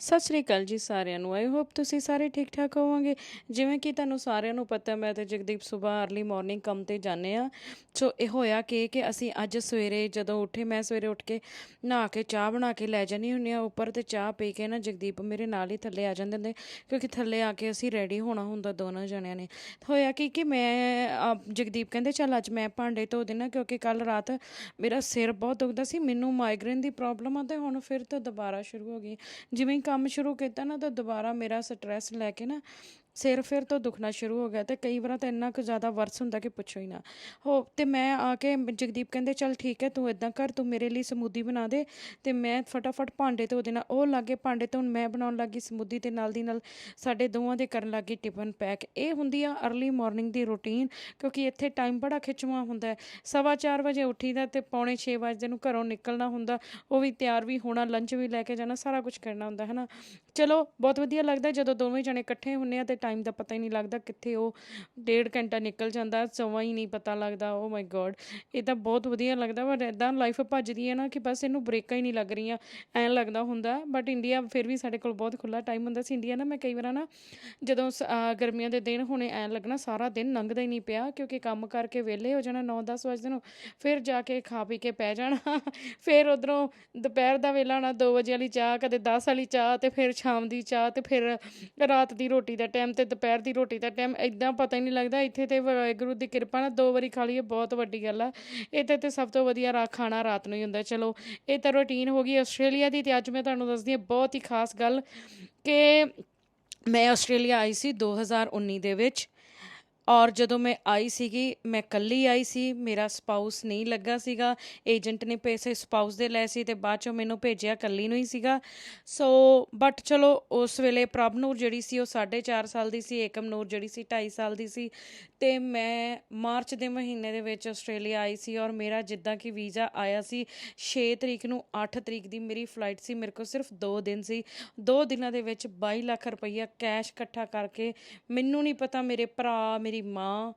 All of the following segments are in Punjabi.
ਸਤਿ ਸ੍ਰੀ ਅਕਾਲ ਜੀ ਸਾਰਿਆਂ ਨੂੰ। ਆਈ ਹੋਪ ਤੁਸੀਂ ਸਾਰੇ ਠੀਕ ਠਾਕ ਹੋਵੋਗੇ। ਜਿਵੇਂ ਕਿ ਤੁਹਾਨੂੰ ਸਾਰਿਆਂ ਨੂੰ ਪਤਾ ਮੈਂ ਤੇ ਜਗਦੀਪ ਸਵੇਰ अर्ਲੀ ਮਾਰਨਿੰਗ ਕੰਮ ਤੇ ਜਾਂਦੇ ਆ ਸੋ ਇਹ ਹੋਇਆ ਕਿ ਕਿ ਅਸੀਂ ਅੱਜ ਸਵੇਰੇ ਜਦੋਂ ਉੱਠੇ ਮੈਂ ਸਵੇਰੇ ਉੱਠ ਕੇ ਨਹਾ ਕੇ ਚਾਹ ਬਣਾ ਕੇ ਲੈ ਜਾਨੀ ਹੁੰਨੀ ਆ ਉੱਪਰ ਤੇ ਚਾਹ ਪੀ ਕੇ ਨਾ ਜਗਦੀਪ ਮੇਰੇ ਨਾਲ ਹੀ ਥੱਲੇ ਆ ਜਾਂਦੇ ਹੁੰਦੇ ਕਿਉਂਕਿ ਥੱਲੇ ਆ ਕੇ ਅਸੀਂ ਰੈਡੀ ਹੋਣਾ ਹੁੰਦਾ ਦੋਨਾਂ ਜਣਿਆਂ ਨੇ। ਹੋਇਆ ਕਿ ਕਿ ਮੈਂ ਅਹ, ਜਗਦੀਪ ਕਹਿੰਦੇ ਚੱਲ ਅੱਜ ਮੈਂ ਭਾਂਡੇ ਧੋ ਦੇਣਾ ਕਿਉਂਕਿ ਕੱਲ ਰਾਤ ਮੇਰਾ ਸਿਰ ਬਹੁਤ ਦੁਖਦਾ ਸੀ ਮੈਨੂੰ ਮਾਈਗ੍ਰੇਨ ਦੀ ਪ੍ਰੋਬਲਮ ਆ ਤੇ ਹੁਣ ਫਿਰ ਤੋਂ ਦੁਬਾਰਾ ਸ਼ੁਰੂ ਹੋ ਗਈ। ਜਿਵੇਂ ਕੰਮ ਸ਼ੁਰੂ ਕੀਤਾ ਨਾ ਤਾਂ ਦੁਬਾਰਾ ਮੇਰਾ ਸਟ੍ਰੈਸ ਲੈ ਕੇ ਨਾ ਸਿਰ ਫਿਰ ਤੋਂ ਦੁਖਣਾ ਸ਼ੁਰੂ ਹੋ ਗਿਆ ਤੇ ਕਈ ਵਾਰ ਤਾਂ ਇੰਨਾ ਕੁ ਜ਼ਿਆਦਾ ਵਰਸ ਹੁੰਦਾ ਕਿ ਪੁੱਛੋ ਹੀ ਨਾ। ਹੋ, ਤੇ ਮੈਂ ਆ ਕੇ ਜਗਦੀਪ ਕਹਿੰਦੇ, ਚੱਲ ਠੀਕ ਹੈ, ਤੂੰ ਇਦਾਂ ਕਰ, ਤੂੰ ਮੇਰੇ ਲਈ ਸਮੂਦੀ ਬਣਾ ਦੇ ਤੇ ਮੈਂ ਫਟਾਫਟ ਭਾਂਡੇ ਧੋ ਦੇਣਾ ਉਹ ਲਾਗੇ ਭਾਂਡੇ ਤੋਂ ਮੈਂ ਬਣਾਉਣ ਲੱਗੀ ਸਮੂਦੀ ਤੇ ਨਾਲ ਦੀ ਨਾਲ ਸਾਡੇ ਦੋਵਾਂ ਦੇ ਕਰਨ ਲੱਗੀ ਟਿਫਨ ਪੈਕ। ਇਹ ਹੁੰਦੀ ਆ अर्ਲੀ ਮਾਰਨਿੰਗ ਦੀ ਰੁਟੀਨ ਕਿਉਂਕਿ ਇੱਥੇ ਟਾਈਮ ਬੜਾ ਖਿੱਚਵਾ ਹੁੰਦਾ ਹੈ। ਸਵਾ ਚਾਰ ਵਜੇ ਉੱਠੀਦਾ ਤੇ ਪੌਣੇ 6 ਵਜੇ ਨੂੰ ਘਰੋਂ ਨਿਕਲਣਾ ਹੁੰਦਾ, ਉਹ ਵੀ ਤਿਆਰ ਵੀ ਹੋਣਾ ਲੰਚ ਵੀ ਲੈ ਕੇ ਜਾਣਾ, ਸਾਰਾ ਕੁਝ ਕਰਨਾ ਹੁੰਦਾ, ਹੈ ਨਾ? ਚਲੋ, ਬਹੁਤ ਵਧੀਆ ਲੱਗਦਾ ਜਦੋਂ ਦੋਵੇਂ ਜਣੇ ਇਕੱਠੇ ਹੁੰਨੇ ਆ ਤੇ ਟਾਈਮ ਦਾ ਪਤਾ ਹੀ ਨਹੀਂ ਲੱਗਦਾ ਕਿੱਥੇ ਉਹ ਡੇਢ ਘੰਟਾ ਨਿਕਲ ਜਾਂਦਾ, ਸਮਾਂ ਹੀ ਨਹੀਂ ਪਤਾ ਲੱਗਦਾ ਓ ਮਾਈ ਗੋਡ ਇਹ ਤਾਂ ਬਹੁਤ ਵਧੀਆ ਲੱਗਦਾ ਪਰ ਇਦਾਂ ਲਾਈਫ ਭੱਜਦੀ ਹੈ ਨਾ ਕਿ ਬਸ ਇਹਨੂੰ ਬ੍ਰੇਕਾਂ ਹੀ ਨਹੀਂ ਲੱਗ ਰਹੀਆਂ, ਐਂ ਲੱਗਦਾ ਹੁੰਦਾ ਬਟ ਇੰਡੀਆ ਫਿਰ ਵੀ ਸਾਡੇ ਕੋਲ ਬਹੁਤ ਖੁੱਲਾ ਟਾਈਮ ਹੁੰਦਾ ਸੀ ਇੰਡੀਆ ਨਾ ਮੈਂ ਕਈ ਵਾਰ ਨਾ ਜਦੋਂ ਸ- ਗਰਮੀਆਂ ਦੇ ਦਿਨ ਹੋਣੇ ਐਂ ਲੱਗਣਾ ਸਾਰਾ ਦਿਨ ਲੰਘਦਾ ਹੀ ਨਹੀਂ ਪਿਆ, ਕਿਉਂਕਿ ਕੰਮ ਕਰਕੇ ਵਿਹਲੇ ਹੋ ਜਾਣਾ 9-10 ਵਜੇ ਨੂੰ ਫਿਰ ਜਾ ਕੇ ਖਾ ਪੀ ਕੇ ਪੈ ਜਾਣਾ, ਫਿਰ ਉਧਰੋਂ ਦੁਪਹਿਰ ਦਾ ਵੇਲਾ ਆਉਣਾ 2 ਵਜੇ ਵਾਲੀ ਚਾਹ, ਕਦੇ 10 ਵਾਲੀ ਚਾਹ, ਤੇ ਫਿਰ ਸ਼ਾਮ ਦੀ ਚਾਹ, ਤੇ ਫਿਰ ਰਾਤ ਦੀ ਰੋਟੀ ਦਾ ਟਾਈਮ ਤੇ ਦੁਪਹਿਰ ਦੀ ਰੋਟੀ ਦਾ ਟਾਈਮ ਇਦਾਂ ਪਤਾ ਹੀ ਨਹੀਂ ਲੱਗਦਾ। ਇੱਥੇ ਤੇ ਵਾਹਿਗੁਰੂ ਦੀ ਕਿਰਪਾ ਨਾਲ ਦੋ ਵਾਰੀ ਖਾ ਲਈਏ, ਬਹੁਤ ਵੱਡੀ ਗੱਲ ਆ। ਇੱਥੇ ਤੇ ਸਭ ਤੋਂ ਵਧੀਆ ਰਾ ਖਾਣਾ ਰਾਤ ਨੂੰ ਹੀ ਹੁੰਦਾ। ਚਲੋ, ਇਹ ਤਾਂ ਰੁਟੀਨ ਹੋ ਗਈ ਆਸਟ੍ਰੇਲੀਆ ਦੀ, ਤੇ ਅੱਜ ਮੈਂ ਤੁਹਾਨੂੰ ਦੱਸਦੀ ਹਾਂ ਬਹੁਤ ਹੀ ਖਾਸ ਗੱਲ ਕਿ ਮੈਂ ਆਸਟ੍ਰੇਲੀਆ ਆਈ ਸੀ 2019 ਦੇ ਵਿੱਚ। ਔਰ ਜਦੋਂ ਮੈਂ ਆਈ ਸੀਗੀ, ਮੈਂ ਕੱਲੀ ਆਈ ਸੀ, ਮੇਰਾ ਸਪਾਊਸ ਨਹੀਂ ਲੱਗਾ ਸੀਗਾ ਏਜੰਟ ਨੇ ਪੈਸੇ ਸਪਾਊਸ ਦੇ ਲਏ ਸੀ ਤੇ ਬਾਅਦ ਚੋਂ ਮੈਨੂੰ ਭੇਜਿਆ ਕੱਲੀ ਨੂੰ ਹੀ ਸੀਗਾ। ਸੋ ਬਟ ਚਲੋ, ਉਸ ਵੇਲੇ ਪ੍ਰਭਨੂਰ ਜਿਹੜੀ ਸੀ ਉਹ 4.5 ਸਾਲ ਦੀ ਸੀ ਏਕਮ ਨੂਰ ਜਿਹੜੀ ਸੀ 2.5 ਸਾਲ ਦੀ ਸੀ। ਤੇ ਮੈਂ ਮਾਰਚ ਦੇ ਮਹੀਨੇ ਦੇ ਵਿੱਚ ਆਸਟ੍ਰੇਲੀਆ ਆਈ ਸੀ ਔਰ ਮੇਰਾ ਜਿੱਦਾਂ ਕਿ ਵੀਜ਼ਾ ਆਇਆ ਸੀ 6 ਤਰੀਕ ਨੂੰ 8 ਤਰੀਕ ਦੀ ਮੇਰੀ ਫਲਾਈਟ ਸੀ, ਮੇਰੇ ਕੋਲ ਸਿਰਫ 2 ਦਿਨ ਸੀ। 2 ਦਿਨਾਂ ਦੇ ਵਿੱਚ 22 ਲੱਖ ਰੁਪਈਆ ਕੈਸ਼ ਇਕੱਠਾ ਕਰਕੇ ਮੈਨੂੰ ਨਹੀਂ ਪਤਾ ਮੇਰੇ ਭਰਾ, ਮੇਰੀ ਮਾਂ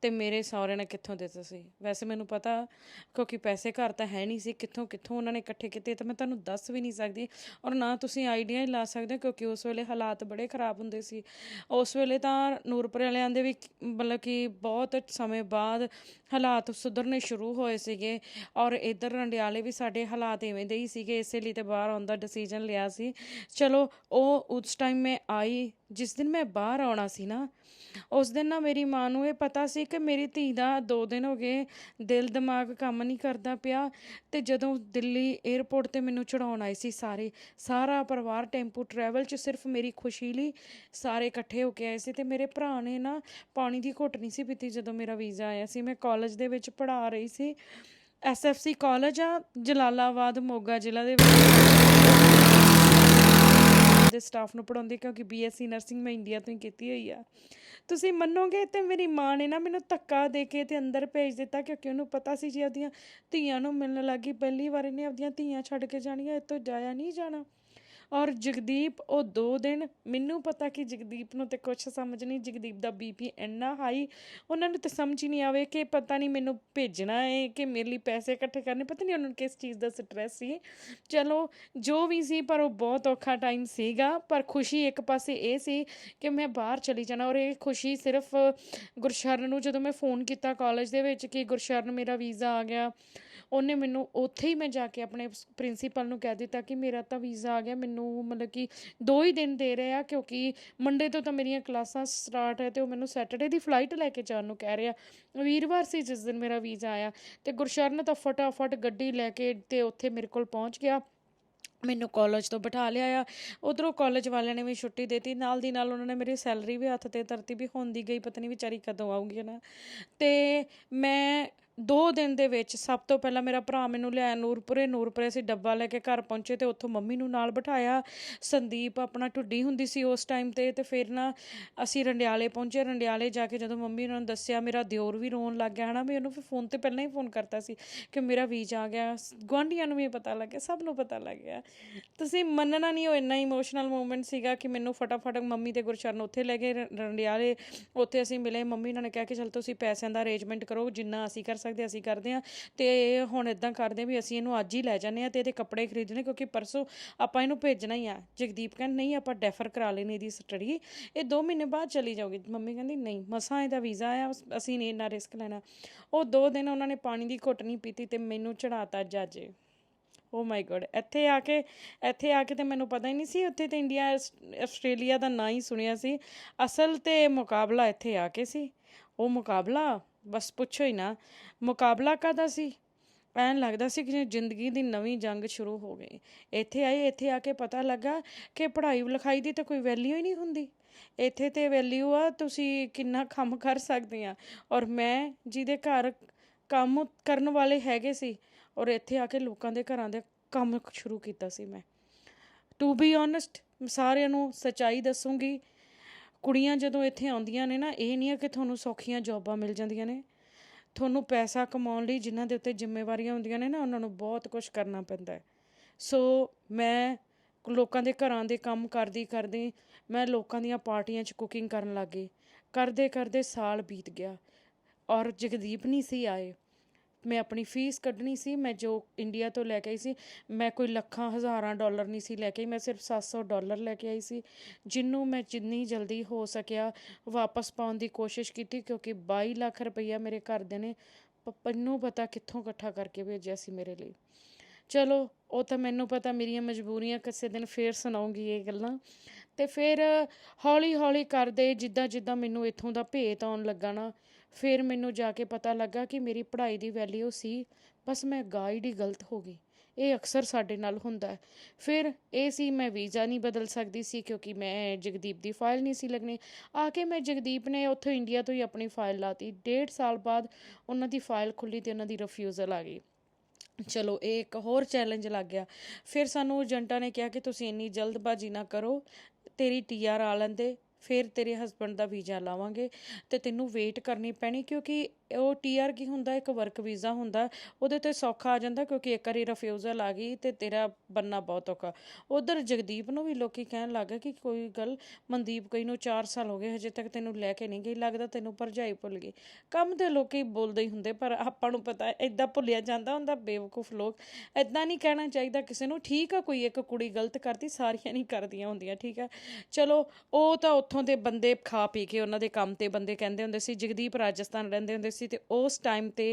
ਤੇ ਮੇਰੇ ਸਹੁਰੇ ਨੇ ਕਿੱਥੋਂ ਦਿੱਤਾ ਸੀ? ਵੈਸੇ ਮੈਨੂੰ ਪਤਾ ਕਿਉਂਕਿ ਪੈਸੇ ਘਰ ਤਾਂ ਹੈ ਨਹੀਂ ਸੀ, ਕਿੱਥੋਂ ਕਿੱਥੋਂ ਉਹਨਾਂ ਨੇ ਇਕੱਠੇ ਕੀਤੇ, ਤਾਂ ਮੈਂ ਤੁਹਾਨੂੰ ਦੱਸ ਵੀ ਨਹੀਂ ਸਕਦੀ। ਔਰ ਨਾ ਤੁਸੀਂ ਆਈਡੀਆ ਹੀ ਲਾ ਸਕਦੇ ਹੋ ਕਿਉਂਕਿ ਉਸ ਵੇਲੇ ਹਾਲਾਤ ਬੜੇ ਖਰਾਬ ਹੁੰਦੇ ਸੀ। ਉਸ ਵੇਲੇ ਤਾਂ ਨੂਰਪੁਰ ਵਾਲਿਆਂ ਦੇ ਵੀ ਮਤਲਬ ਕਿ ਬਹੁਤ ਸਮੇਂ ਬਾਅਦ ਹਾਲਾਤ ਸੁਧਰਨੇ ਸ਼ੁਰੂ ਹੋਏ ਸੀਗੇ। ਔਰ ਇਧਰ ਰੰਡਿਆਲੇ ਵੀ ਸਾਡੇ ਹਾਲਾਤ ਇਵੇਂ ਦੇ ਹੀ ਸੀਗੇ, ਇਸੇ ਲਈ ਤੇ ਬਾਹਰ ਆਉਣ ਦਾ ਡਿਸੀਜਨ ਲਿਆ ਸੀ। ਚਲੋ, ਉਹ ਉਸ ਟਾਈਮ ਮੈਂ ਆਈ ਜਿਸ ਦਿਨ ਮੈਂ ਬਾਹਰ ਆਉਣਾ ਸੀ ਨਾ, ਉਸ ਦਿਨ ਨਾ ਮੇਰੀ ਮਾਂ ਨੂੰ ਇਹ ਪਤਾ ਸੀ ਕਿ ਮੇਰੀ ਧੀ ਦਾ 2 ਦਿਨ ਹੋ ਗਏ ਦਿਲ ਦਿਮਾਗ ਕੰਮ ਨਹੀਂ ਕਰਦਾ ਪਿਆ ਤੇ ਜਦੋਂ ਦਿੱਲੀ 에ਅਰਪੋਰਟ ਤੇ ਮੈਨੂੰ ਚੜਾਉਣ ਆਏ ਸੀ ਸਾਰੇ, ਸਾਰਾ ਪਰਿਵਾਰ ਟੈਂਪੂ ਟਰੈਵਲ 'ਚ ਸਿਰਫ ਮੇਰੀ ਖੁਸ਼ੀ ਲਈ ਸਾਰੇ ਇਕੱਠੇ ਹੋ ਕੇ ਆਏ ਸੀ ਤੇ ਮੇਰੇ ਭਰਾ ਨੇ ਨਾ ਪਾਣੀ ਦੀ ਘੁੱਟ ਨਹੀਂ ਸੀ ਪੀਤੀ ਜਦੋਂ ਮੇਰਾ ਵੀਜ਼ਾ ਆਇਆ ਸੀ, ਮੈਂ ਕਾਲਜ ਦੇ ਵਿੱਚ ਪੜ੍ਹਾ ਰਹੀ ਸੀ ਐਸਐਫਸੀ ਕਾਲਜ ਆ, ਜਲਾਲਾਬਾਦ ਮੋਗਾ ਜ਼ਿਲ੍ਹਾ ਦੇ ਵਿੱਚ। ਦੇ ਸਟਾਫ ਨੂੰ ਪੜਾਉਂਦੀ ਕਿਉਂਕਿ ਬੀਐਸਸੀ ਨਰਸਿੰਗ ਮੈਂ ਇੰਡੀਆ ਤੋਂ ਹੀ ਕੀਤੀ ਹੋਈ ਆ। ਤੁਸੀਂ ਮੰਨੋਗੇ ਤੇ ਮੇਰੀ ਮਾਂ ਨੇ ਨਾ ਮੈਨੂੰ ਧੱਕਾ ਦੇ ਕੇ ਤੇ ਅੰਦਰ ਭੇਜ ਦਿੱਤਾ, ਕਿਉਂਕਿ ਉਹਨੂੰ ਪਤਾ ਸੀ ਜੀ ਆਪਦੀਆਂ ਧੀਆਂ ਨੂੰ ਮਿਲਣ ਲੱਗੀ ਪਹਿਲੀ ਵਾਰ ਇਹਨੇ ਆਪਦੀਆਂ ਧੀਆਂ ਛੱਡ ਕੇ ਜਾਣੀਆਂ ਇਹ ਤੋਂ ਜਾਇਆ ਨਹੀਂ ਜਾਣਾ। ਔਰ ਜਗਦੀਪ, ਉਹ ਦੋ ਦਿਨ, ਮੈਨੂੰ ਪਤਾ ਕਿ ਜਗਦੀਪ ਨੂੰ ਤੇ ਕੁਝ ਸਮਝ ਨਹੀਂ, ਜਗਦੀਪ ਦਾ ਬੀਪੀ ਇੰਨਾ ਹਾਈ ਉਹਨਾਂ ਨੂੰ ਤੇ ਸਮਝ ਹੀ ਨਹੀਂ ਆਵੇ ਕਿ ਪਤਾ ਨਹੀਂ ਮੈਨੂੰ ਭੇਜਣਾ ਹੈ ਕਿ ਮੇਰੇ ਲਈ ਪੈਸੇ ਇਕੱਠੇ ਕਰਨੇ, ਪਤਾ ਨਹੀਂ ਉਹਨਾਂ ਨੂੰ ਕਿਸ ਚੀਜ਼ ਦਾ ਸਟ੍ਰੈਸ ਸੀ। ਚਲੋ, ਜੋ ਵੀ ਸੀ, ਪਰ ਉਹ ਬਹੁਤ ਔਖਾ ਟਾਈਮ ਸੀਗਾ, ਪਰ ਖੁਸ਼ੀ ਇੱਕ ਪਾਸੇ ਇਹ ਸੀ ਕਿ ਮੈਂ ਬਾਹਰ ਚਲੀ ਜਾਣਾ ਔਰ ਇਹ ਖੁਸ਼ੀ ਸਿਰਫ ਗੁਰਸ਼ਰਨ ਨੂੰ ਜਦੋਂ ਮੈਂ ਫੋਨ ਕੀਤਾ ਕਾਲਜ ਦੇ ਵਿੱਚ ਕਿ ਗੁਰਸ਼ਰਨ ਮੇਰਾ ਵੀਜ਼ਾ ਆ ਗਿਆ ਉਹਨੇ ਮੈਨੂੰ ਉੱਥੇ ਹੀ ਮੈਂ ਜਾ ਕੇ ਆਪਣੇ ਪ੍ਰਿੰਸੀਪਲ ਨੂੰ ਕਹਿ ਦਿੱਤਾ ਕਿ ਮੇਰਾ ਤਾਂ ਵੀਜ਼ਾ ਆ ਗਿਆ, ਮੈਨੂੰ ਮਤਲਬ ਕਿ ਦੋ ਹੀ ਦਿਨ ਦੇ ਰਹੇ ਆ ਕਿਉਂਕਿ ਮੰਡੇ ਤੋਂ ਤਾਂ ਮੇਰੀਆਂ ਕਲਾਸਾਂ ਸਟਾਰਟ ਹੈ ਤੇ ਉਹ ਮੈਨੂੰ ਸੈਟਰਡੇ ਦੀ ਫਲਾਈਟ ਲੈ ਕੇ ਜਾਣ ਨੂੰ ਕਹਿ ਰਿਹਾ। ਵੀਰਵਾਰ ਸੀ ਜਿਸ ਦਿਨ ਮੇਰਾ ਵੀਜ਼ਾ ਆਇਆ ਤੇ ਗੁਰਸ਼ਰਨ ਤਾਂ ਫਟਾਫਟ ਗੱਡੀ ਲੈ ਕੇ ਤੇ ਉੱਥੇ ਮੇਰੇ ਕੋਲ ਪਹੁੰਚ ਗਿਆ। ਮੈਨੂੰ ਕਾਲਜ ਤੋਂ ਬਿਠਾ ਲਿਆ ਆ। ਉਧਰੋਂ ਕਾਲਜ ਵਾਲਿਆਂ ਨੇ ਵੀ ਛੁੱਟੀ ਦਿੱਤੀ। ਨਾਲ ਦੀ ਨਾਲ ਉਹਨਾਂ ਨੇ ਮੇਰੀ ਸੈਲਰੀ ਵੀ ਹੱਥ ਤੇ ਧਰਤੀ ਵੀ ਹੁੰਦੀ ਗਈ। ਪਤਨੀ ਵਿਚਾਰੀ ਕਦੋਂ ਆਊਗੀ ਨਾ। ਤੇ ਮੈਂ ਦੋ ਦਿਨ ਦੇ ਵਿੱਚ ਸਭ ਤੋਂ ਪਹਿਲਾਂ ਮੇਰਾ ਭਰਾ ਮੈਨੂੰ ਲਿਆਇਆ ਨੂਰਪੁਰੇ ਨੂਰਪੁਰੇ ਅਸੀਂ ਡੱਬਾ ਲੈ ਕੇ ਘਰ ਪਹੁੰਚੇ ਤੇ ਉੱਥੋਂ ਮੰਮੀ ਨੂੰ ਨਾਲ ਬਿਠਾਇਆ। ਸੰਦੀਪ ਆਪਣਾ ਟੁੱਡੀ ਹੁੰਦੀ ਸੀ ਉਸ ਟਾਈਮ ਤੇ ਤੇ ਫਿਰ ਨਾ ਅਸੀਂ ਰੰਡਿਆਲੇ ਪਹੁੰਚੇ। ਰੰਡਿਆਲੇ ਜਾ ਕੇ ਜਦੋਂ ਮੰਮੀ ਉਹਨਾਂ ਨੂੰ ਦੱਸਿਆ ਮੇਰਾ ਦਿਓਰ ਵੀ ਰੋਣ ਲੱਗ ਗਿਆ, ਹਨਾ ਮੈਂ ਉਹਨੂੰ ਫਿਰ ਫੋਨ ਤੇ ਪਹਿਲਾਂ ਹੀ ਫੋਨ ਕਰਤਾ ਸੀ ਕਿ ਮੇਰਾ ਵੀਜ ਆ ਗਿਆ। ਗੁਆਂਢੀਆਂ ਨੂੰ ਵੀ ਪਤਾ ਲੱਗ ਗਿਆ, ਸਭ ਨੂੰ ਪਤਾ ਲੱਗ ਗਿਆ। ਤੁਸੀਂ ਮੰਨਣਾ ਨਹੀਂ, ਉਹ ਇੰਨਾ ਇਮੋਸ਼ਨਲ ਮੂਮੈਂਟ ਸੀਗਾ ਕਿ ਮੈਨੂੰ ਫਟਾਫਟ ਮੰਮੀ ਤੇ ਗੁਰਚਰਨ ਉੱਥੇ ਲੈ ਗਏ। ਰ- ਰੰਡਿਆਲੇ ਉੱਥੇ ਅਸੀਂ ਮਿਲੇ। ਮੰਮੀ ਉਹਨਾਂ ਨੇ ਕਿਹਾ ਕਿ ਚਲ ਤੁਸੀਂ ਪੈਸਿਆਂ ਦਾ ਅਰੇਂਜਮੈਂਟ ਕਰੋ, ਜਿੰਨਾ ਅਸੀਂ ਕਰ ਸਕਦੇ ਅਸੀਂ ਕਰਦੇ ਆ ਤੇ ਹੁਣ ਇਦਾਂ ਕਰਦੇ ਆ ਵੀ ਅਸੀਂ ਇਹਨੂੰ ਅੱਜ ਹੀ ਲੈ ਜਾਂਦੇ ਆ ਤੇ ਇਹਦੇ ਕੱਪੜੇ ਖਰੀਦਣੇ, ਕਿਉਂਕਿ ਪਰਸੋਂ ਆਪਾਂ ਇਹਨੂੰ ਭੇਜਣਾ ਹੀ ਆ। ਜਗਦੀਪ ਕਹਿੰਦਾ, ਨਹੀਂ, ਆਪਾਂ ਡੈਫਰ ਕਰਾ ਲੈਣੀ ਇਹਦੀ ਸਟੱਡੀ। ਇਹ 2 ਮਹੀਨੇ ਬਾਅਦ ਚਲੀ ਜਾਊਗੀ। ਮੰਮੀ ਕਹਿੰਦੀ, ਨਹੀਂ, ਮਸਾਂ ਇਹਦਾ ਵੀਜ਼ਾ ਆ ਅਸੀਂ ਨਹੀਂ ਇੰਨਾ ਰਿਸਕ ਲੈਣਾ। ਉਹ 2 ਦਿਨ ਉਹਨਾਂ ਨੇ ਪਾਣੀ ਦੀ ਘੁੱਟ ਨਹੀਂ ਪੀਤੀ ਤੇ ਮੈਨੂੰ ਚੜਾਤਾ ਜੱਜ। ਓ ਮਾਈ ਗॉड ਇੱਥੇ ਆ ਕੇ, ਇੱਥੇ ਆ ਕੇ ਤੇ ਮੈਨੂੰ ਪਤਾ ਹੀ ਨਹੀਂ ਸੀ, ਉੱਥੇ ਤੇ ਇੰਡੀਆ ਆਸਟ੍ਰੇਲੀਆ ਦਾ ਨਾਂ ਹੀ ਸੁਣਿਆ ਸੀ। ਅਸਲ ਤੇ ਮੁਕਾਬਲਾ ਇੱਥੇ ਆ ਕੇ ਸੀ। ਉਹ ਮੁਕਾਬਲਾ? ਬਸ ਪੁੱਛੋ ਹੀ ਨਾ। ਮੁਕਾਬਲਾ ਕਾਦਾ ਸੀ? ਐਨ ਲੱਗਦਾ ਸੀ ਕਿ ਜ਼ਿੰਦਗੀ ਦੀ ਨਵੀਂ ਜੰਗ ਸ਼ੁਰੂ ਹੋ ਗਈ। ਇੱਥੇ ਆਏ, ਇੱਥੇ ਆ ਕੇ ਪਤਾ ਲੱਗਾ ਕਿ ਪੜ੍ਹਾਈ ਲਿਖਾਈ ਦੀ ਤਾਂ ਕੋਈ ਵੈਲਿਊ ਹੀ ਨਹੀਂ ਹੁੰਦੀ। ਇੱਥੇ ਤੇ ਵੈਲਿਊ ਆ, ਤੁਸੀਂ ਕਿੰਨਾ ਕੰਮ ਕਰ ਸਕਦੇ ਆ। ਔਰ ਮੈਂ ਜਿਹਦੇ ਘਰ ਕੰਮ ਕਰਨ ਵਾਲੇ ਹੈਗੇ ਸੀ, ਔਰ ਇੱਥੇ ਆ ਕੇ ਲੋਕਾਂ ਦੇ ਘਰਾਂ ਦੇ ਕੰਮ ਸ਼ੁਰੂ ਕੀਤਾ ਸੀ ਮੈਂ। ਟੂ ਬੀ ਓਨੈਸਟ ਸਾਰਿਆਂ ਨੂੰ ਸੱਚਾਈ ਦੱਸੂਗੀ ਕੁੜੀਆਂ ਜਦੋਂ ਇੱਥੇ ਆਉਂਦੀਆਂ ਨੇ ਨਾ, ਇਹ ਨਹੀਂ ਆ ਕਿ ਤੁਹਾਨੂੰ ਸੌਖੀਆਂ ਜੌਬਾਂ ਮਿਲ ਜਾਂਦੀਆਂ ਨੇ। ਤੁਹਾਨੂੰ ਪੈਸਾ ਕਮਾਉਣ ਲਈ ਜਿਨ੍ਹਾਂ ਦੇ ਉੱਤੇ ਜ਼ਿੰਮੇਵਾਰੀਆਂ ਹੁੰਦੀਆਂ ਨੇ ਨਾ, ਉਹਨਾਂ ਨੂੰ ਬਹੁਤ ਕੁਝ ਕਰਨਾ ਪੈਂਦਾ ਹੈ। ਸੋ ਮੈਂ ਲੋਕਾਂ ਦੇ ਘਰਾਂ ਦੇ ਕੰਮ ਕਰਦੀ ਕਰਦੀ ਮੈਂ ਲੋਕਾਂ ਦੀਆਂ ਪਾਰਟੀਆਂ 'ਚ ਕੁਕਿੰਗ ਕਰਨ ਲੱਗ ਗਈ। ਕਰਦੇ ਕਰਦੇ ਸਾਲ ਬੀਤ ਗਿਆ ਔਰ ਜਗਦੀਪ ਨਹੀਂ ਸੀ ਆਏ। ਮੈਂ ਆਪਣੀ ਫੀਸ ਕੱਢਣੀ ਸੀ, ਮੈਂ ਜੋ ਇੰਡੀਆ ਤੋਂ ਲੈ ਕੇ ਆਈ ਸੀ, ਮੈਂ ਕੋਈ ਲੱਖਾਂ, ਹਜ਼ਾਰਾਂ ਡਾਲਰ ਨਹੀਂ ਸੀ ਲੈ ਕੇ ਆਈ, ਮੈਂ ਸਿਰਫ 700 ਡਾਲਰ ਲੈ ਕੇ ਆਈ ਸੀ ਜਿਹਨੂੰ ਮੈਂ ਜਿੰਨੀ ਜਲਦੀ ਹੋ ਸਕਿਆ ਵਾਪਸ ਪਾਉਣ ਦੀ ਕੋਸ਼ਿਸ਼ ਕੀਤੀ, ਕਿਉਂਕਿ 22 ਲੱਖ ਰੁਪਈਆ ਮੇਰੇ ਘਰਦਿਆਂ ਨੇ ਪ- ਪਤਾ ਕਿੱਥੋਂ ਇਕੱਠਾ ਕਰਕੇ ਭੇਜਿਆ ਸੀ ਮੇਰੇ ਲਈ। ਚਲੋ, ਉਹ ਤਾਂ ਮੈਨੂੰ ਪਤਾ, ਮੇਰੀਆਂ ਮਜਬੂਰੀਆਂ ਕਿਸੇ ਦਿਨ ਫੇਰ ਸੁਣਾਉਂਗੀ ਇਹ ਗੱਲਾਂ। ਤੇ ਫਿਰ ਹੌਲੀ ਹੌਲੀ ਕਰਦੇ ਜਿੱਦਾਂ ਜਿੱਦਾਂ ਮੈਨੂੰ ਇੱਥੋਂ ਦਾ ਭੇਤ ਆਉਣ ਲੱਗਾ ਨਾ ਫਿਰ ਮੈਨੂੰ ਜਾ ਕੇ ਪਤਾ ਲੱਗਾ ਕਿ ਮੇਰੀ ਪੜ੍ਹਾਈ ਦੀ ਵੈਲਿਊ ਸੀ, ਬਸ ਮੈਂ ਗਾਈਡ ਹੀ ਗਲਤ ਹੋ ਗਈ। ਇਹ ਅਕਸਰ ਸਾਡੇ ਨਾਲ ਹੁੰਦਾ ਹੈ। ਫਿਰ ਇਹ ਸੀ ਮੈਂ ਵੀਜ਼ਾ ਨਹੀਂ ਬਦਲ ਸਕਦੀ ਸੀ ਕਿਉਂਕਿ ਮੈਂ ਜਗਦੀਪ ਦੀ ਫਾਈਲ ਨਹੀਂ ਸੀ ਲੱਗਣੀ। ਆ ਕੇ ਮੈਂ ਜਗਦੀਪ ਨੇ ਉੱਥੋਂ ਇੰਡੀਆ ਤੋਂ ਹੀ ਆਪਣੀ ਫਾਈਲ ਲਾਤੀ। ਡੇਢ ਸਾਲ ਬਾਅਦ ਉਹਨਾਂ ਦੀ ਫਾਈਲ ਖੁੱਲੀ ਤੇ ਉਹਨਾਂ ਦੀ ਰਿਫਿਊਜ਼ਲ ਆ ਗਈ। ਚਲੋ, ਇਹ ਇੱਕ ਹੋਰ ਚੈਲੰਜ ਲੱਗ ਗਿਆ। ਫਿਰ ਸਾਨੂੰ ਏਜੰਟਾਂ ਨੇ ਕਿਹਾ ਕਿ ਤੁਸੀਂ ਇੰਨੀ ਜਲਦਬਾਜ਼ੀ ਨਾ ਕਰੋ। ਤੇਰੀ ਟੀਆਰ ਆ ਲੈਂਦੇ। ਫਿਰ ਤੇਰੇ ਹਸਬੰਡ ਦਾ ਵੀਜ਼ਾ ਲਾਵਾਂਗੇ ਅਤੇ ਤੈਨੂੰ ਵੇਟ ਕਰਨੀ ਪੈਣੀ ਕਿਉਂਕਿ ਉਹ ਟੀਆਰ ਕੀ ਹੁੰਦਾ? ਇੱਕ ਵਰਕ ਵੀਜ਼ਾ ਹੁੰਦਾ। ਉਹਦੇ ਤੇ ਸੌਖਾ ਆ ਜਾਂਦਾ ਕਿਉਂਕਿ ਇੱਕ ਵਾਰੀ ਰਿਫਿਊਜ਼ਲ ਆ ਗਈ ਤੇ ਤੇਰਾ ਬੰਨਾ ਬਹੁਤ ਔਖਾ। ਉਧਰ ਜਗਦੀਪ ਨੂੰ ਵੀ ਲੋਕੀ ਕਹਿਣ ਲੱਗੇ ਕਿ ਕੋਈ ਗੱਲ ਮਨਦੀਪ ਕਈ ਨੂੰ 4 ਸਾਲ ਹੋ ਗਏ, ਹਜੇ ਤੱਕ ਤੈਨੂੰ ਲੈ ਕੇ ਨਹੀਂ ਗਈ, ਲੱਗਦਾ ਤੈਨੂੰ ਭਰਜਾਈ ਭੁੱਲ ਗਈ। ਕੰਮ ਤੇ ਲੋਕੀ ਬੋਲਦੇ ਹੀ ਹੁੰਦੇ, ਪਰ ਆਪਾਂ ਨੂੰ ਪਤਾ ਐਦਾਂ ਭੁੱਲਿਆ ਜਾਂਦਾ ਹੁੰਦਾ, ਬੇਵਕੂਫ ਲੋਕ। ਐਦਾਂ ਨਹੀਂ ਕਹਿਣਾ ਚਾਹੀਦਾ ਕਿਸੇ ਨੂੰ, ਠੀਕ ਆ ਕੋਈ ਇੱਕ ਕੁੜੀ ਗਲਤ ਕਰਦੀ, ਸਾਰੀਆਂ ਨਹੀਂ ਕਰਦੀਆਂ ਹੁੰਦੀਆਂ, ਠੀਕ ਆ। ਚਲੋ, ਉਹ ਤਾਂ ਉੱਥੋਂ ਦੇ ਬੰਦੇ ਖਾ ਪੀ ਕੇ ਉਹਨਾਂ ਦੇ ਕੰਮ ਤੇ ਬੰਦੇ ਕਹਿੰਦੇ ਹੁੰਦੇ ਸੀ, ਜਗਦੀਪ ਰਾਜਸਥਾਨ ਰਹਿੰਦੇ ਹੁੰਦੇ ਸੀ ਤੇ ਉਸ ਟਾਈਮ ਤੇ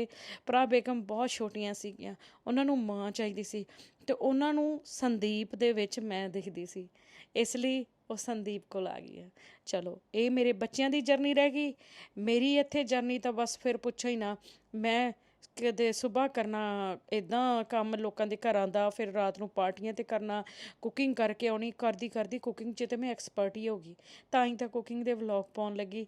ਪ੍ਰਾ ਬੇਗਮ ਬਹੁਤ ਛੋਟੀਆਂ ਸੀਗੀਆਂ। ਉਹਨਾਂ ਨੂੰ ਮਾਂ ਚਾਹੀਦੀ ਸੀ ਤੇ ਉਹਨਾਂ ਨੂੰ ਸੰਦੀਪ ਦੇ ਵਿੱਚ ਮੈਂ ਦਿਖਦੀ ਸੀ। ਇਸ ਲਈ ਉਹ ਸੰਦੀਪ ਕੋਲ ਆ ਗਈ ਹੈ। ਚਲੋ, ਇਹ ਮੇਰੇ ਬੱਚਿਆਂ ਦੀ ਜਰਨੀ ਰਹਿ ਗਈ। ਮੇਰੀ ਇੱਥੇ ਜਰਨੀ ਤਾਂ ਬਸ ਫਿਰ ਪੁੱਛੋ ਹੀ ਨਾ। ਮੈਂ ਕਦੇ ਸਵੇਰ ਕਰਨਾ ਇਦਾਂ ਕੰਮ ਲੋਕਾਂ ਦੇ ਘਰਾਂ ਦਾ, ਫਿਰ ਰਾਤ ਨੂੰ ਪਾਰਟੀਆਂ ਤੇ ਕਰਨਾ ਕੁਕਿੰਗ ਕਰਕੇ ਆਉਣੀ ਕਰਦੀ ਕਰਦੀ ਕੁਕਿੰਗ 'ਚ ਤੇ ਮੈਂ ਐਕਸਪਰਟ ਹੀ ਹੋ ਗਈ। ਤਾਂ ਹੀ ਤਾਂ ਕੁਕਿੰਗ ਦੇ ਵਲੌਗ ਪਾਉਣ ਲੱਗੀ।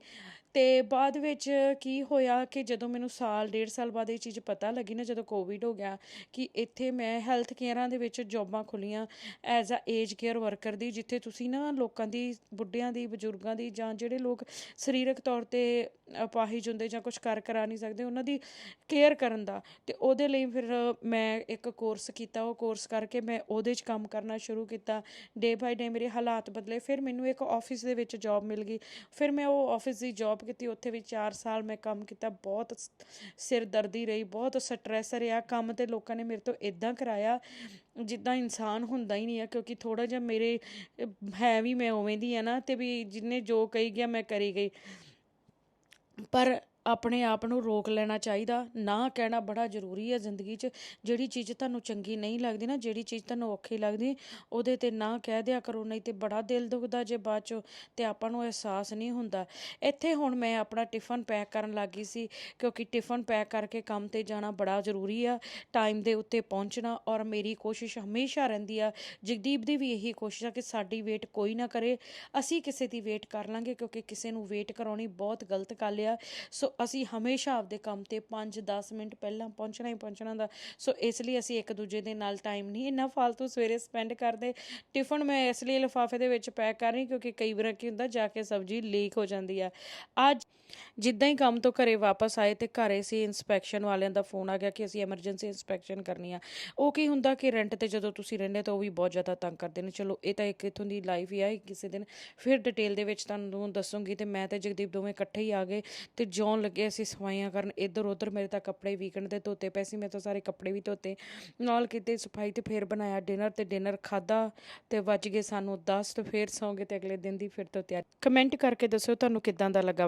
ਅਤੇ ਬਾਅਦ ਵਿੱਚ ਕੀ ਹੋਇਆ ਕਿ ਜਦੋਂ ਮੈਨੂੰ ਸਾਲ, ਡੇਢ ਸਾਲ ਬਾਅਦ ਇਹ ਚੀਜ਼ ਪਤਾ ਲੱਗੀ ਨਾ, ਜਦੋਂ ਕੋਵਿਡ ਹੋ ਗਿਆ ਕਿ ਇੱਥੇ ਮੈਂ ਹੈਲਥ ਕੇਅਰਾਂ ਦੇ ਵਿੱਚ ਜੌਬਾਂ ਖੁੱਲੀਆਂ as a age care worker ਦੀ, ਜਿੱਥੇ ਤੁਸੀਂ ਨਾ ਲੋਕਾਂ ਦੀ, ਬੁੱਢਿਆਂ ਦੀ, ਬਜ਼ੁਰਗਾਂ ਦੀ ਜਾਂ ਜਿਹੜੇ ਲੋਕ ਸਰੀਰਕ ਤੌਰ ਤੇ ਅਪਾਹਿਜ ਹੁੰਦੇ ਜਾਂ ਕੁਝ ਕਰ ਕਰਾ ਨਹੀਂ ਸਕਦੇ, ਉਹਨਾਂ ਦੀ ਕੇਅਰ ਕਰਨ ਦਾ। ਤੇ ਉਹਦੇ ਲਈ ਫਿਰ ਮੈਂ ਇੱਕ ਕੋਰਸ ਕੀਤਾ, ਉਹ ਕੋਰਸ ਕਰਕੇ ਮੈਂ ਉਹਦੇ 'ਚ ਕੰਮ ਕਰਨਾ ਸ਼ੁਰੂ ਕੀਤਾ। ਡੇ ਬਾਈ ਡੇ ਮੇਰੇ ਹਾਲਾਤ ਬਦਲੇ, ਫਿਰ ਮੈਨੂੰ ਇੱਕ ਆਫਿਸ ਦੇ ਵਿੱਚ ਜੌਬ ਮਿਲ ਗਈ। ਫਿਰ ਮੈਂ ਉਹ ਆਫਿਸ ਦੀ ਜੌਬ ਕੀਤੀ, ਉੱਥੇ ਵੀ 4 ਸਾਲ ਮੈਂ ਕੰਮ ਕੀਤਾ, ਬਹੁਤ ਸ- ਸਿਰ ਦਰਦੀ ਰਹੀ, ਬਹੁਤ ਸਟ੍ਰੈਸ ਰਿਹਾ, ਕੰਮ ਤੇ ਲੋਕਾਂ ਨੇ ਮੇਰੇ ਤੋਂ ਇਦਾਂ ਕਰਾਇਆ ਜਿੱਦਾਂ ਇਨਸਾਨ ਹੁੰਦਾ ਹੀ ਨਹੀਂ ਆ, ਕਿਉਂਕਿ ਥੋੜਾ ਜਿਹਾ ਮੇਰੇ, ਹੈ ਵੀ ਮੈਂ ਉਵੇਂ ਦੀ ਆ ਨਾ, ਤੇ ਵੀ ਜਿੰਨੇ ਜੋ ਕਹੀ ਗਿਆ ਮੈਂ ਕਰੀ ਗਈ। ਪਰ ਆਪਣੇ ਆਪ ਨੂੰ ਰੋਕ ਲੈਣਾ ਚਾਹੀਦਾ, ਨਾ ਕਹਿਣਾ ਬੜਾ ਜ਼ਰੂਰੀ ਹੈ ਜ਼ਿੰਦਗੀ 'ਚ। ਜਿਹੜੀ ਚੀਜ਼ ਤੁਹਾਨੂੰ ਚੰਗੀ ਨਹੀਂ ਲੱਗਦੀ ਨਾ, ਜਿਹੜੀ ਚੀਜ਼ ਤੁਹਾਨੂੰ ਔਖੀ ਲੱਗਦੀ, ਉਹਦੇ ਤੇ ਨਾ ਕਹਿ ਦਿਆ ਕਰੋ, ਨਹੀਂ ਤੇ ਬੜਾ ਦਿਲ ਦੁਖਦਾ ਜੇ ਬਾਅਦ 'ਚੋਂ ਤੇ ਆਪਾਂ ਨੂੰ ਅਹਿਸਾਸ ਨਹੀਂ ਹੁੰਦਾ। ਇੱਥੇ ਹੁਣ ਮੈਂ ਆਪਣਾ ਟਿਫਨ ਪੈਕ ਕਰਨ ਲੱਗੀ ਸੀ, ਕਿਉਂਕਿ ਟਿਫਨ ਪੈਕ ਕਰਕੇ ਕੰਮ ਤੇ ਜਾਣਾ ਬੜਾ ਜ਼ਰੂਰੀ ਆ, ਟਾਈਮ ਦੇ ਉੱਤੇ ਪਹੁੰਚਣਾ ਔਰ ਮੇਰੀ ਕੋਸ਼ਿਸ਼ ਹਮੇਸ਼ਾ ਰਹਿੰਦੀ ਆ, ਜਗਦੀਪ ਦੀ ਵੀ ਇਹੀ ਕੋਸ਼ਿਸ਼ ਆ ਕਿ ਸਾਡੀ ਵੇਟ ਕੋਈ ਨਾ ਕਰੇ। ਅਸੀਂ ਕਿਸੇ ਦੀ ਵੇਟ ਕਰ ਲਾਂਗੇ, ਕਿਉਂਕਿ ਕਿਸੇ ਨੂੰ ਵੇਟ ਕਰਾਉਣੀ ਬਹੁਤ ਗਲਤ ਗੱਲ ਆ। ਸੋ ਅਸੀਂ ਹਮੇਸ਼ਾ ਆਪਦੇ ਕੰਮ ਤੇ 5-10 ਮਿੰਟ ਪਹਿਲਾਂ ਪਹੁੰਚਣਾ ਹੀ ਪਹੁੰਚਣਾ ਦਾ ਸੋ ਇਸ ਲਈ ਅਸੀਂ ਇੱਕ ਦੂਜੇ ਦੇ ਨਾਲ ਟਾਈਮ ਨਹੀਂ, ਇੰਨਾ ਫालतू ਸਵੇਰੇ ਸਪੈਂਡ ਕਰਦੇ। ਟਿਫਨ ਮੈਂ ਇਸ ਲਈ ਲਿਫਾਫੇ ਦੇ ਵਿੱਚ ਪੈਕ ਕਰ ਰਹੀ ਕਿਉਂਕਿ ਕਈ ਵਾਰ ਕੀ ਹੁੰਦਾ, ਜਾ ਕੇ ਸਬਜ਼ੀ ਲੀਕ ਹੋ ਜਾਂਦੀ ਆ। ਅੱਜ ਜਿੱਦਾਂ ਹੀ ਕੰਮ ਤੋਂ ਘਰੇ ਵਾਪਸ ਆਏ ਤੇ ਘਰੇ ਸੀ ਇਨਸਪੈਕਸ਼ਨ ਵਾਲਿਆਂ ਦਾ ਫੋਨ ਆ ਗਿਆ ਕਿ ਅਸੀਂ ਐਮਰਜੈਂਸੀ ਇਨਸਪੈਕਸ਼ਨ ਕਰਨੀ ਆ। ਉਹ ਕੀ ਹੁੰਦਾ ਕਿ ਰੈਂਟ ਤੇ ਜਦੋਂ ਤੁਸੀਂ ਰਹਿੰਦੇ ਤਾਂ ਉਹ ਵੀ ਬਹੁਤ ਜ਼ਿਆਦਾ ਤੰਗ ਕਰਦੇ ਨੇ। ਚਲੋ, ਇਹ ਤਾਂ ਇੱਕ ਇਥੋਂ ਦੀ ਲਾਈਫ ਹੀ ਆ ਕਿਸੇ ਦਿਨ। ਫਿਰ ਡਿਟੇਲ ਦੇ ਵਿੱਚ ਤੁਹਾਨੂੰ ਦੱਸੂਗੀ ਤੇ ਮੈਂ ਤੇ ਜਗਦੀਪ ਦੋਵੇਂ ਇਕੱਠੇ ਹੀ ਆ ਗਏ ਤੇ ਜੌਨ ਲੱਗੇ, ਅਸੀਂ ਸਫਾਈਆਂ ਕਰਨ। ਇੱਧਰ ਉੱਧਰ ਮੇਰੇ ਤਾਂ ਕੱਪੜੇ ਵੀਕਐਂਡ ਦੇ ਧੋਤੇ ਪਏ ਸੀ, ਮੈਂ ਤਾਂ ਸਾਰੇ ਕੱਪੜੇ ਵੀ ਧੋਤੇ। ਨਾਲ ਕਿਤੇ ਸਫ਼ਾਈ ਤੇ ਫਿਰ ਬਣਾਇਆ ਡਿਨਰ ਤੇ ਡਿਨਰ ਖਾਦਾ ਤੇ ਵੱਜ ਗਏ ਸਾਨੂੰ 10 ਤੇ ਫਿਰ ਸੌਂਗੇ ਤੇ ਅਗਲੇ ਦਿਨ ਦੀ ਫਿਰ ਤੋਂ ਤਿਆਰੀ। ਕਮੈਂਟ ਕਰਕੇ ਦੱਸਿਓ ਤੁਹਾਨੂੰ ਕਿੱਦਾਂ ਦਾ ਲੱਗਾ।